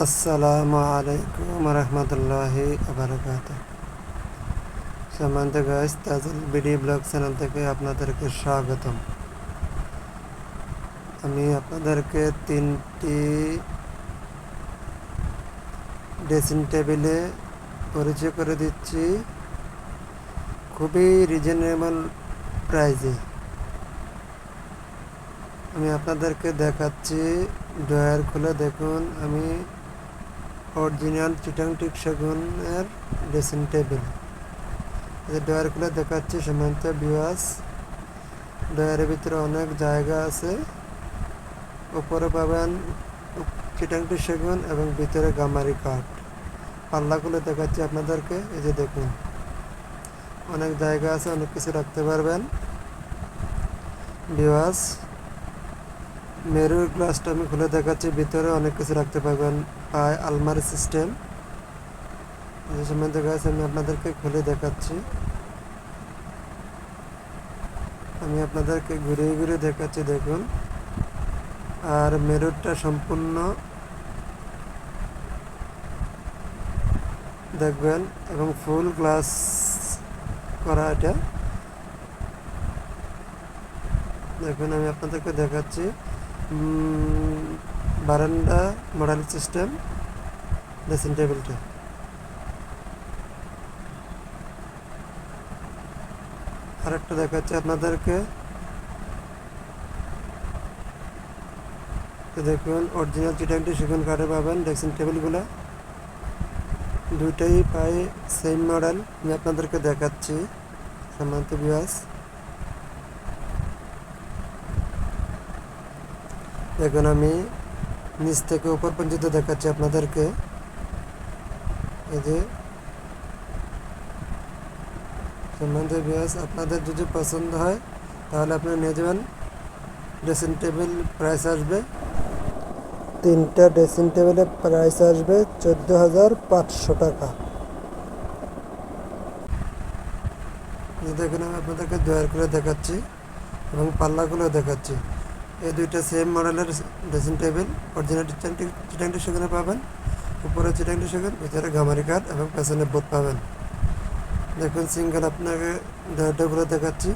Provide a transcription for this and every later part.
আসসালামু আলাইকুম রহমতুল্লাহি আবরকাত সম্মানিত guys Tajul BD blog channel থেকে আপনাদেরকে স্বাগতম। আমি আপনাদেরকে তিনটি ড্রেসিং টেবিলে পরিচয় করে দিচ্ছি। খুবই রিজনেবল প্রাইজে আমি আপনাদেরকে দেখাচ্ছি। ড্রয়ার খুলে দেখুন। আমি অরিজিনাল চিটাং টিক সেগুনের ড্রেসিং টেবিল। খুলে দেখাচ্ছি সীমান্ত বিওয়াস ড্রয়ারের ভিতরে অনেক জায়গা আছে। উপরে পাবেন চিটাং টিক সেগুন এবং ভিতরে গামারি কাঠ। পাল্লাগুলো দেখাচ্ছি আপনাদেরকে, এই যে দেখুন। অনেক জায়গা আছে, অনেক কিছু রাখতে পারবেন। বিওয়াস মেরুর গ্লাসটা আমি খুলে দেখাচ্ছি, ভিতরে অনেক কিছু রাখতে পারবেন, পায় আলমারি সিস্টেম। যে দেখা আছে আমি আপনাদেরকে খুলে দেখাচ্ছি। আমি আপনাদেরকে ঘুরে ঘুরে দেখাচ্ছি, দেখুন। আর মেরুরটা সম্পূর্ণ দেখবেন, এবং ফুল গ্লাস করা এটা। দেখুন, আমি আপনাদেরকে দেখাচ্ছি। বারান্দা মডেল সিস্টেম ড্রেসিং টেবিলটা আরেকটা দেখাচ্ছি আপনাদেরকে। দেখুন অরিজিনাল চিটাংটি সেগুন কাঠে পাবেন ড্রেসিং টেবিলগুলো দুইটাই প্রায় সেম মডেল আমি আপনাদেরকে দেখাচ্ছি। সামান্ত বিয়াস এখন আমি নিচ থেকে উপর পর্যন্ত দেখাচ্ছি আপনাদেরকে। এই যে সম্বন্ধে বিয়াস আপনাদের যদি পছন্দ হয়, তাহলে আপনি নিয়ে যাবেন। ড্রেসিং টেবিল প্রাইস আসবে। তিনটা ড্রেসিং টেবিলের প্রাইস আসবে চোদ্দ হাজার পাঁচশো টাকা। দেখুন, আমি আপনাদেরকে দয়ার করে দেখাচ্ছি এবং পাল্লাগুলো দেখাচ্ছি। এই দুইটা সেম মডেলের ড্রেসিং টেবিল অরিজিনাল চিটাংটি সেখানে পাবেন উপরে চিটাংটি সেখানে ভিতরে গামারি কাঠ এবং পেছনে বোধ পাবেন। দেখুন সিঙ্গেল আপনাকে ডয়ারটাগুলো দেখাচ্ছি।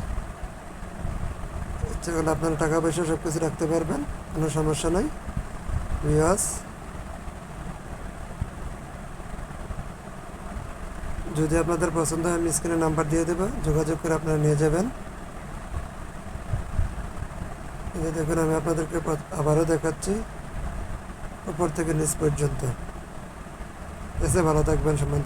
ইচ্ছা করলে আপনার টাকা পয়সা সব কিছু রাখতে পারবেন, কোনো সমস্যা নাই। বিয়াস যদি আপনাদের পছন্দ হয়, আমি স্ক্রিনে নাম্বার দিয়ে দেবো, যোগাযোগ করে আপনারা নিয়ে যাবেন। এই দেখুন আমি আপনাদেরকে আবারও দেখাচ্ছি। উপর থেকে নিচ পর্যন্ত। এসে ভালো থাকবেন সম্বন্ধে